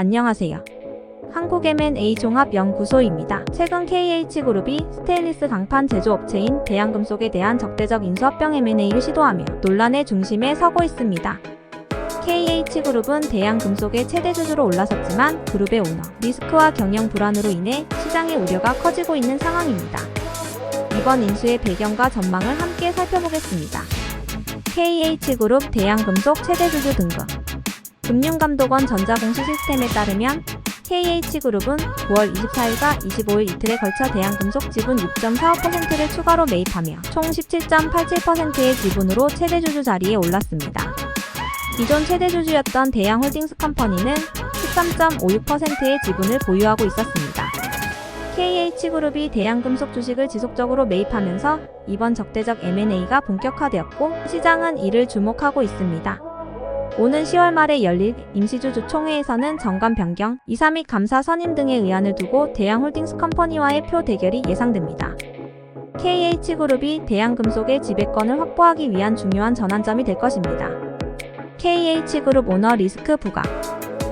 안녕하세요. 한국 M&A 종합연구소입니다. 최근 KH그룹이 스테인리스 강판 제조업체인 대양금속에 대한 적대적 인수합병 M&A를 시도하며 논란의 중심에 서고 있습니다. KH그룹은 대양금속의 최대 주주로 올라섰지만 그룹의 오너, 리스크와 경영 불안으로 인해 시장의 우려가 커지고 있는 상황입니다. 이번 인수의 배경과 전망을 함께 살펴보겠습니다. KH그룹 대양금속 최대 주주 등급 금융감독원 전자공시 시스템에 따르면 KH그룹은 9월 24일과 25일 이틀에 걸쳐 대양금속 지분 6.45%를 추가로 매입하며 총 17.87%의 지분으로 최대 주주 자리에 올랐습니다. 기존 최대 주주였던 대양홀딩스 컴퍼니는 13.56%의 지분을 보유하고 있었습니다. KH그룹이 대양금속 주식을 지속적으로 매입하면서 이번 적대적 M&A가 본격화되었고 시장은 이를 주목하고 있습니다. 오는 10월 말에 열릴 임시주 주 총회에서는 정관 변경, 2, 3위 감사 선임 등의 의안을 두고 대양홀딩스 컴퍼니와의 표 대결이 예상됩니다. KH그룹이 대양금속의 지배권을 확보하기 위한 중요한 전환점이 될 것입니다. KH그룹 오너 리스크 부각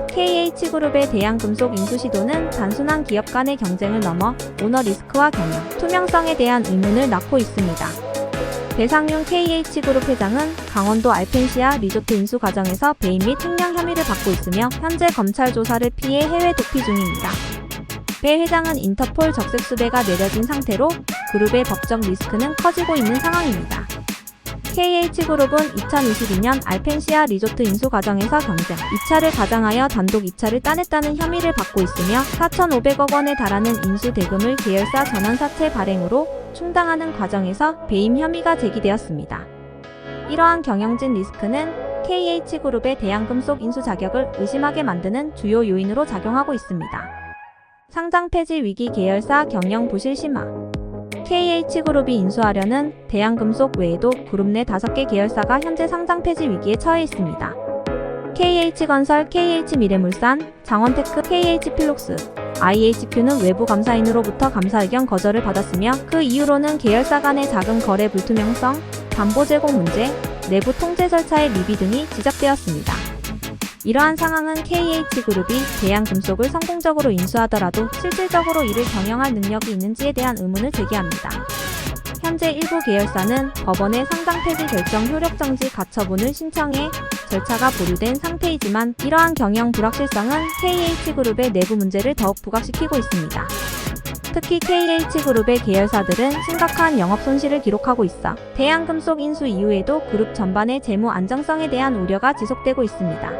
KH그룹의 대양금속 인수 시도는 단순한 기업 간의 경쟁을 넘어 오너 리스크와 경영, 투명성에 대한 의문을 낳고 있습니다. 배상윤 KH그룹 회장은 강원도 알펜시아 리조트 인수 과정에서 배임 및 횡령 혐의를 받고 있으며 현재 검찰 조사를 피해 해외 도피 중입니다. 배 회장은 인터폴 적색 수배가 내려진 상태로 그룹의 법적 리스크는 커지고 있는 상황입니다. KH그룹은 2022년 알펜시아 리조트 인수 과정에서 경쟁, 2차를 가장하여 단독 2차를 따냈다는 혐의를 받고 있으며 4,500억 원에 달하는 인수 대금을 계열사 전환사채 발행으로 충당하는 과정에서 배임 혐의가 제기되었습니다. 이러한 경영진 리스크는 KH그룹의 대양금속 인수 자격을 의심하게 만드는 주요 요인으로 작용하고 있습니다. 상장 폐지 위기 계열사 경영 부실 심화 KH그룹이 인수하려는 대양금속 외에도 그룹 내 5개 계열사가 현재 상장 폐지 위기에 처해 있습니다. KH건설, KH미래물산, 장원테크, KH필록스, IHQ는 외부 감사인으로부터 감사 의견 거절을 받았으며 그 이유로는 계열사 간의 자금 거래 불투명성, 담보 제공 문제, 내부 통제 절차의 미비 등이 지적되었습니다. 이러한 상황은 KH그룹이 대양금속을 성공적으로 인수하더라도 실질적으로 이를 경영할 능력이 있는지에 대한 의문을 제기합니다. 현재 일부 계열사는 법원의 상장 폐지 결정 효력 정지 가처분을 신청해 절차가 보류된 상태이지만 이러한 경영 불확실성은 KH그룹의 내부 문제를 더욱 부각시키고 있습니다. 특히 KH그룹의 계열사들은 심각한 영업 손실을 기록하고 있어 대양금속 인수 이후에도 그룹 전반의 재무 안정성에 대한 우려가 지속되고 있습니다.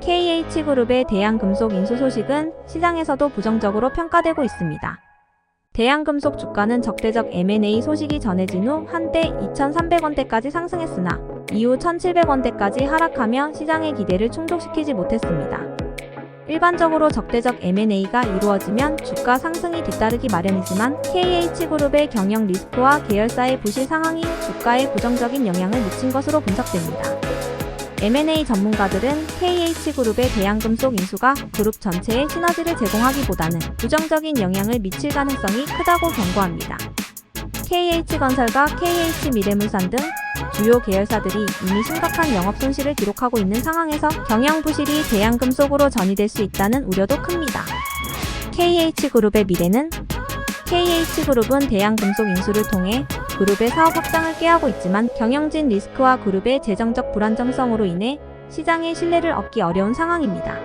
KH그룹의 대양금속 인수 소식은 시장에서도 부정적으로 평가되고 있습니다. 대양금속 주가는 적대적 M&A 소식이 전해진 후 한때 2,300원대까지 상승했으나 이후 1,700원대까지 하락하며 시장의 기대를 충족시키지 못했습니다. 일반적으로 적대적 M&A가 이루어지면 주가 상승이 뒤따르기 마련이지만 KH그룹의 경영 리스크와 계열사의 부실 상황이 주가에 부정적인 영향을 미친 것으로 분석됩니다. M&A 전문가들은 KH그룹의 대양금속 인수가 그룹 전체에 시너지를 제공하기보다는 부정적인 영향을 미칠 가능성이 크다고 경고합니다. KH건설과 KH미래물산 등 주요 계열사들이 이미 심각한 영업 손실을 기록하고 있는 상황에서 경영 부실이 대양금 속으로 전이될 수 있다는 우려도 큽니다. KH그룹의 미래는 KH그룹은 대양금속 인수를 통해 그룹의 사업 확장을 꾀하고 있지만 경영진 리스크와 그룹의 재정적 불안정성으로 인해 시장의 신뢰를 얻기 어려운 상황입니다.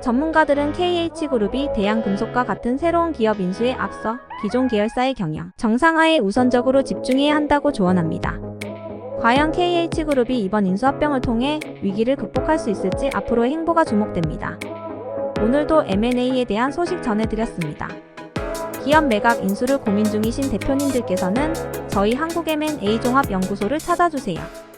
전문가들은 KH그룹이 대양금속과 같은 새로운 기업 인수에 앞서 기존 계열사의 경영, 정상화에 우선적으로 집중해야 한다고 조언합니다. 과연 KH그룹이 이번 인수합병을 통해 위기를 극복할 수 있을지 앞으로의 행보가 주목됩니다. 오늘도 M&A에 대한 소식 전해드렸습니다. 기업 매각 인수를 고민 중이신 대표님들께서는 저희 한국 M&A 종합연구소를 찾아주세요.